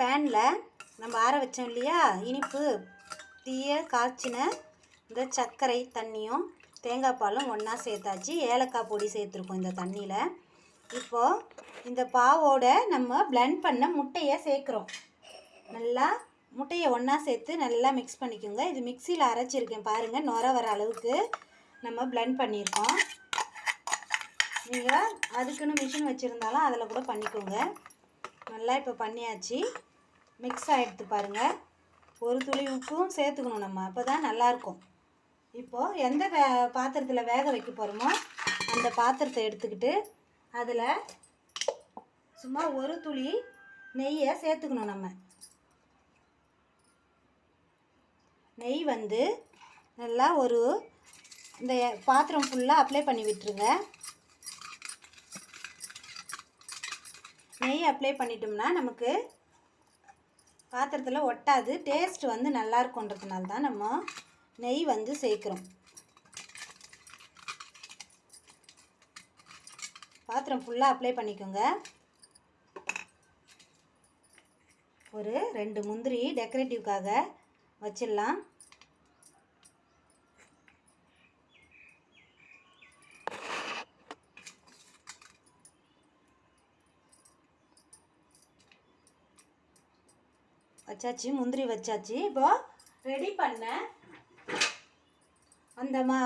பேனில் நம்ம ஆற வச்சோம் இல்லையா? இனிப்பு தீய காய்ச்சின இந்த சர்க்கரை தண்ணியும் தேங்காய் பாலும் ஒன்றா சேர்த்தாச்சு. ஏலக்காய் பொடி சேர்த்துருக்கோம் இந்த தண்ணியில். இப்போது இந்த பாவோட நம்ம பிளெண்ட் பண்ண முட்டையை சேர்க்குறோம். நல்லா முட்டையை ஒன்றா சேர்த்து நல்லா மிக்ஸ் பண்ணிக்கோங்க. இது மிக்சியில் அரைச்சிருக்கேன் பாருங்கள் நுர வர அளவுக்கு நம்ம பிளெண்ட் பண்ணியிருக்கோம். நீங்கள் அதுக்குன்னு மிஷின் வச்சுருந்தாலும் அதில் கூட பண்ணிக்கோங்க. நல்லா இப்போ பண்ணியாச்சு. மிக்ஸ் ஆகிடுத்து பாருங்கள் ஒரு துளி உப்பும் சேர்த்துக்கணும் நம்ம. அப்போ தான் நல்லாயிருக்கும். இப்போது எந்த வே பாத்திரத்தில் வேக வைக்க போகிறோமோ அந்த பாத்திரத்தை எடுத்துக்கிட்டு அதில் சும்மா ஒரு துளி நெய்யை சேர்த்துக்கணும் நம்ம. நெய் வந்து நல்லா ஒரு இந்த பாத்திரம் ஃபுல்லாக அப்ளை பண்ணி விட்டுருங்க. நெய் அப்ளை பண்ணிட்டோம்னா நமக்கு பாத்திரத்தில் ஒட்டாது. டேஸ்ட் வந்து நல்லா இருக்குன்றதுனால தான் நம்ம நெய் வந்து சேர்க்குறோம். பாத்திரம் ஃபுல்லாக அப்ளை பண்ணிக்கோங்க. ஒரு ரெண்டு முந்திரி டெக்கரேட்டிவ்க்காக வச்சிடலாம். வச்சாச்சு முந்திரி வச்சாச்சு. இப்போ ரெடி பண்ண அந்த மா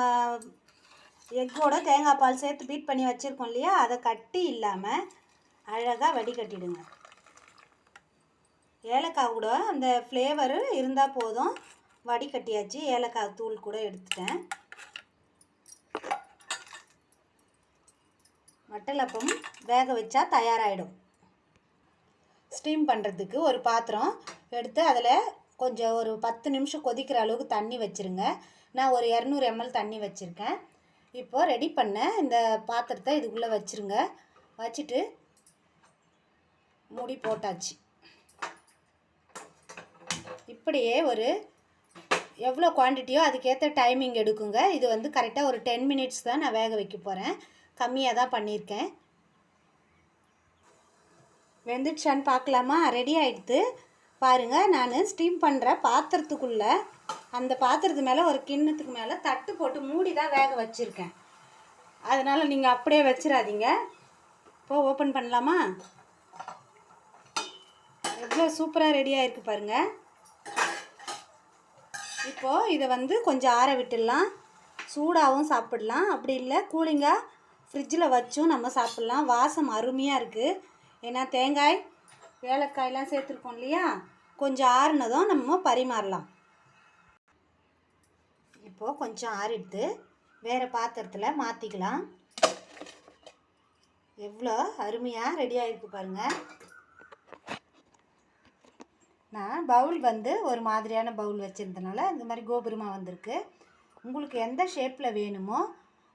எக்கோட தேங்காய் பால் சேர்த்து பீட் பண்ணி வச்சுருக்கோம் இல்லையா? அதை கட்டி இல்லாமல் அழகாக வடிகட்டிடுங்க. ஏலக்காய் கூட அந்த ஃப்ளேவரு இருந்தால் போதும். வடிகட்டியாச்சு. ஏலக்காய் தூள் கூட எடுத்துட்டேன். வட்டலப்பம் வேக வச்சா தயாராகிடும் ஸ்டீம் பண்ணுறதுக்கு ஒரு பாத்திரம் எடுத்து அதில் கொஞ்சம் ஒரு பத்து நிமிஷம் கொதிக்கிற அளவுக்கு தண்ணி வச்சுருங்க. நான் ஒரு இரநூறு எம்எல் தண்ணி வச்சுருக்கேன். இப்போது ரெடி பண்ண இந்த பாத்திரத்தை இதுக்குள்ளே வச்சுருங்க. வச்சுட்டு மூடி போட்டாச்சு. இப்படியே ஒரு எவ்வளோ குவான்டிட்டியோ அதுக்கேற்ற டைமிங் எடுக்குங்க. இது வந்து கரெக்டாக ஒரு டென் மினிட்ஸ் தான் நான் வேக வைக்க போகிறேன் கம்மியாக தான் பண்ணியிருக்கேன். வெந்துடுச்சான்னு பார்க்கலாமா? ரெடி ஆகிடுது பாருங்கள் நான் ஸ்டீம் பண்ணுற பாத்திரத்துக்குள்ளே அந்த பாத்திரத்து மேலே ஒரு கிண்ணத்துக்கு மேலே தட்டு போட்டு மூடி தான் வேக வச்சுருக்கேன். அதனால் நீங்கள் அப்படியே வச்சிடாதீங்க இப்போ ஓப்பன் பண்ணலாமா? எவ்வளோ சூப்பராக ரெடியாக இருக்குது பாருங்கள் இப்போது இதை வந்து கொஞ்சம் ஆற விட்டுடலாம். சூடாகவும் சாப்பிடலாம். அப்படி இல்லை கூலிங்காக ஃப்ரிட்ஜில் வச்சும் நம்ம சாப்பிட்லாம். வாசம் அருமையாக இருக்குது ஏன்னா தேங்காய் ஏலக்காயெலாம் சேர்த்துருக்கோம் இல்லையா? கொஞ்சம் ஆறுனதும் நம்ம பரிமாறலாம். இப்போது கொஞ்சம் ஆறிடுத்து வேறு பாத்திரத்தில் மாற்றிக்கலாம் எவ்வளோ அருமையாக ரெடி ஆகிருக்கு பாருங்கள் நான் பவுல் வந்து ஒரு மாதிரியான பவுல் வச்சுருந்தனால இந்த மாதிரி கோபுரமாக வந்திருக்கு. உங்களுக்கு எந்த ஷேப்பில் வேணுமோ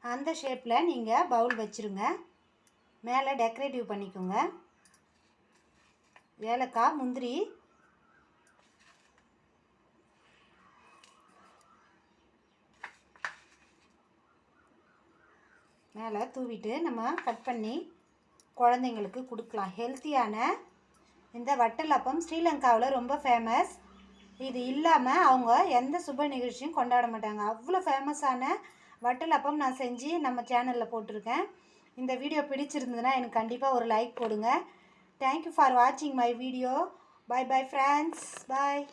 அந்த ஷேப்பில் நீங்கள் பவுல் வச்சுருங்க. மேலே டெக்கரேட்டிவ் பண்ணிக்கோங்க. ஏலக்காய் முந்திரி. மேலே தூவிட்டு நம்ம கட் பண்ணி குழந்தைங்களுக்கு கொடுக்கலாம். ஹெல்த்தியான இந்த வட்டலப்பம் ஸ்ரீலங்காவில் ரொம்ப ஃபேமஸ் இது இல்லாமல் அவங்க எந்த சுப நிகழ்ச்சியும் கொண்டாட மாட்டாங்க. அவ்வளோ ஃபேமஸான வட்டலப்பம் நான் செஞ்சு நம்ம சேனலில் போட்டிருக்கேன். இந்த வீடியோ பிடிச்சிருந்ததுன்னா எனக்கு கண்டிப்பாக ஒரு லைக் போடுங்க. Thank you for watching my video. Bye bye friends. Bye.